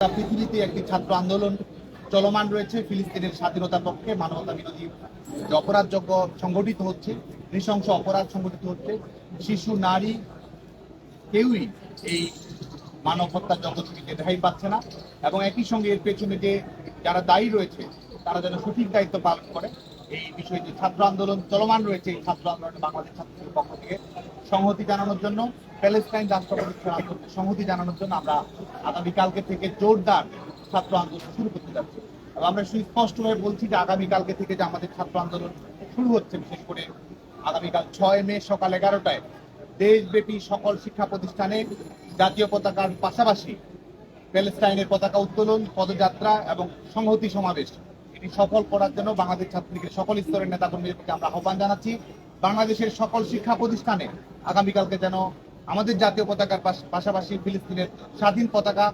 পৃথিবীতে একটি ছাত্র আন্দোলন চলমান রয়েছে। ফিলিস্তিনের স্বাধীনতার পক্ষে মানবতা বিরোধী যে অপরাধযোগ্য সংগঠিত হচ্ছে, নৃশংস অপরাধ সংগঠিত হচ্ছে, শিশু, নারী, কেউই এই মানব হত্যার জগৎ থেকে রেহাই পাচ্ছে না। এবং একই সঙ্গে এর পেছনে যে যারা দায়ী রয়েছে, তারা যেন সঠিক দায়িত্ব পালন করে। এই বিষয়ে যে ছাত্র আন্দোলন চলমান রয়েছে, এই ছাত্র আন্দোলনে বাংলাদেশ ছাত্রদের পক্ষ থেকে সংহতি জানানোর জন্য প্যালেস্টাইন রাষ্ট্র প্রতিষ্ঠার আন্দোলনে সংহতি জানানোর জন্য আমরা আগামীকালকে থেকে জোরদার ছাত্র আন্দোলন শুরু করতে যাচ্ছি। এবং আমরা সুস্পষ্টভাবে বলছি যে আগামীকালকে থেকে যে আমাদের ছাত্র আন্দোলন শুরু হচ্ছে, বিশেষ করে আগামীকাল ছয় মে সকাল এগারোটায় দেশব্যাপী সকল শিক্ষা প্রতিষ্ঠানে জাতীয় পতাকার পাশাপাশি প্যালেস্টাইনের পতাকা উত্তোলন, পদযাত্রা এবং সংহতি সমাবেশ। এটি সফল করার জন্য বাংলাদেশ ছাত্রলীগের সকল স্তরের নেতাকর্মীদের প্রতি আমরা আহ্বান জানাচ্ছি। বাংলাদেশের সকল শিক্ষা প্রতিষ্ঠানে আগামীকালকে যেন আমাদের জাতীয় পতাকার পাশ- পাশাপাশি ফিলিস্তিনের স্বাধীন পতাকা,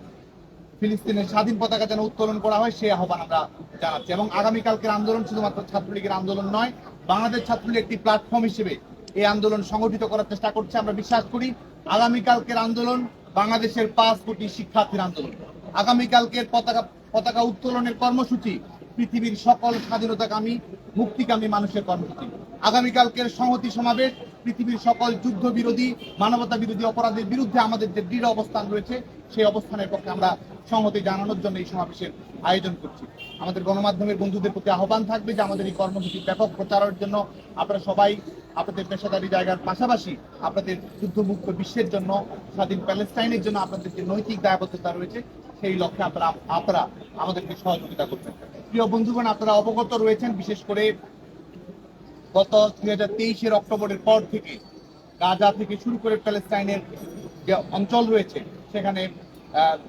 ফিলিস্তিনের স্বাধীন পতাকা যেন উত্তোলন করা হয়, সেই আহ্বান আমরা জানাচ্ছি। এবং আগামীকালকের আন্দোলন শুধুমাত্র ছাত্রলীগের আন্দোলন নয়, বাংলাদেশ ছাত্রলীগ একটি প্ল্যাটফর্ম হিসেবে এই আন্দোলন সংগঠিত করার চেষ্টা করছে। আমরা বিশ্বাস করি, আগামীকালকের আন্দোলন বাংলাদেশের পাঁচ কোটি শিক্ষার্থীর আন্দোলন। আগামীকালকের পতাকা পতাকা উত্তোলনের কর্মসূচি পৃথিবীর সকল স্বাধীনতাকামী, মুক্তিকামী মানুষের কর্মসূচি। আগামীকালকের সংহতি সমাবেশ, পৃথিবীর সকল যুদ্ধ বিরোধী মানবতা বিরোধী অপরাধের বিরুদ্ধে আমাদের যে দৃঢ় অবস্থান রয়েছে, সেই অবস্থানের পক্ষে আমরা সংহতি জানানোর জন্য এই সমাবেশের আয়োজন করছি। আমাদের গণমাধ্যমের বন্ধুদের প্রতি আহ্বান থাকবে যে আমাদের এই কর্মসূচি ব্যাপক প্রচারের জন্য আপনারা সবাই আপনাদের পেশাদারি জায়গার পাশাপাশি আপনাদের যুদ্ধমুক্ত বিশ্বের জন্য, স্বাধীন প্যালেস্টাইনের জন্য আপনাদের যে নৈতিক দায়বদ্ধতা রয়েছে, সেই লক্ষ্যে আপনারা আপনারা আমাদেরকে সহযোগিতা করবেন প্রিয় বন্ধুগণ, আপনারা অবগত রয়েছেন, বিশেষ করে গত দুই হাজার তেইশের অক্টোবরের পর থেকে গাজা থেকে শুরু করে প্যালেস্টাইনের যে অঞ্চল রয়েছে, সেখানে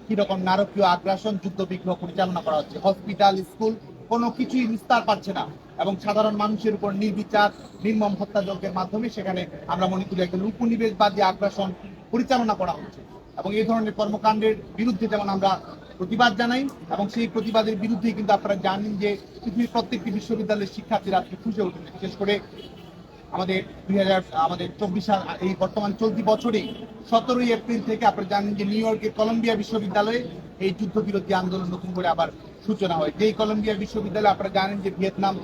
কীরকম নারকীয় আগ্রাসন, যুদ্ধ বিগ্রহ পরিচালনা করা হচ্ছে। হসপিটাল, স্কুল, কোনো কিছুই নিস্তার পাচ্ছে না এবং সাধারণ মানুষের উপর নির্বিচার, নির্মম হত্যাযজ্ঞের মাধ্যমে সেখানে আমরা মনে করি একজন উপনিবেশবাদী আগ্রাসন পরিচালনা করা হচ্ছে। এবং এই ধরনের কর্মকাণ্ডের বিরুদ্ধে যেমন আমরা প্রতিবাদ জানাই এবং সেই প্রতিবাদের বিরুদ্ধে কিন্তু আপনারা জানেন যে পৃথিবীর প্রত্যেকটি বিশ্ববিদ্যালয়ের শিক্ষার্থীরা আজকে ফুসে উঠেছে। বিশেষ করে আমাদের দুই হাজার, আমাদের চব্বিশ সাল, এই বর্তমান চলতি বছরেই সতেরোই এপ্রিল থেকে আপনারা জানেন যে নিউ ইয়র্কের কলম্বিয়া বিশ্ববিদ্যালয়ে এই যুদ্ধবিরোধী আন্দোলন নতুন করে আবার সূচনা হয়। যেই কলম্বিয়া বিশ্ববিদ্যালয়ে আপনারা জানেন যে ভিয়েতনাম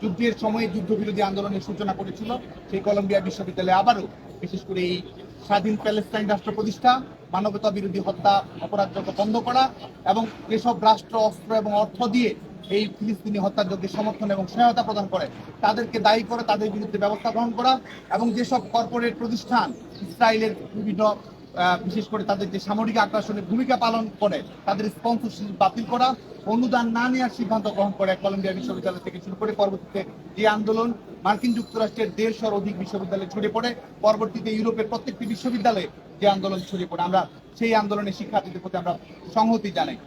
যুদ্ধের সময়ে যুদ্ধবিরোধী আন্দোলনের সূচনা করেছিল, সেই কলম্বিয়া বিশ্ববিদ্যালয়ে আবারও বিশেষ করে এই স্বাধীন প্যালেস্টাইন রাষ্ট্র প্রতিষ্ঠা মানবতা বিরোধী হত্যা অপরাধযোগ্য বন্ধ করা এবং এসব রাষ্ট্র, অস্ত্র এবং অর্থ দিয়ে এই ফিলিস্তিনি হত্যাযজ্ঞের সমর্থন এবং সহায়তা প্রদান করে। তাদেরকে দায়ী করে তাদের বিরুদ্ধে ব্যবস্থা গ্রহণ করা এবং যেসব কর্পোরেট প্রতিষ্ঠান ইসরায়েলের বিভিন্ন বিশেষ করে তাদের যে সামরিক আগ্রাসনে ভূমিকা পালন করে, তাদের স্পন্সরশিপ বাতিল করা, অনুদান না নেওয়ার সিদ্ধান্ত গ্রহণ করে কলম্বিয়া বিশ্ববিদ্যালয় থেকে শুরু করে পরবর্তীতে যে আন্দোলন, মার্কিন যুক্তরাষ্ট্রের দেড়শোর অধিক বিশ্ববিদ্যালয়ে ছড়িয়ে পড়ে, পরবর্তীতে ইউরোপের প্রত্যেকটি বিশ্ববিদ্যালয়ে যে আন্দোলন ছড়িয়ে পড়ে, আমরা সেই আন্দোলনের শিক্ষার্থীদের প্রতি আমরা সংহতি জানাই।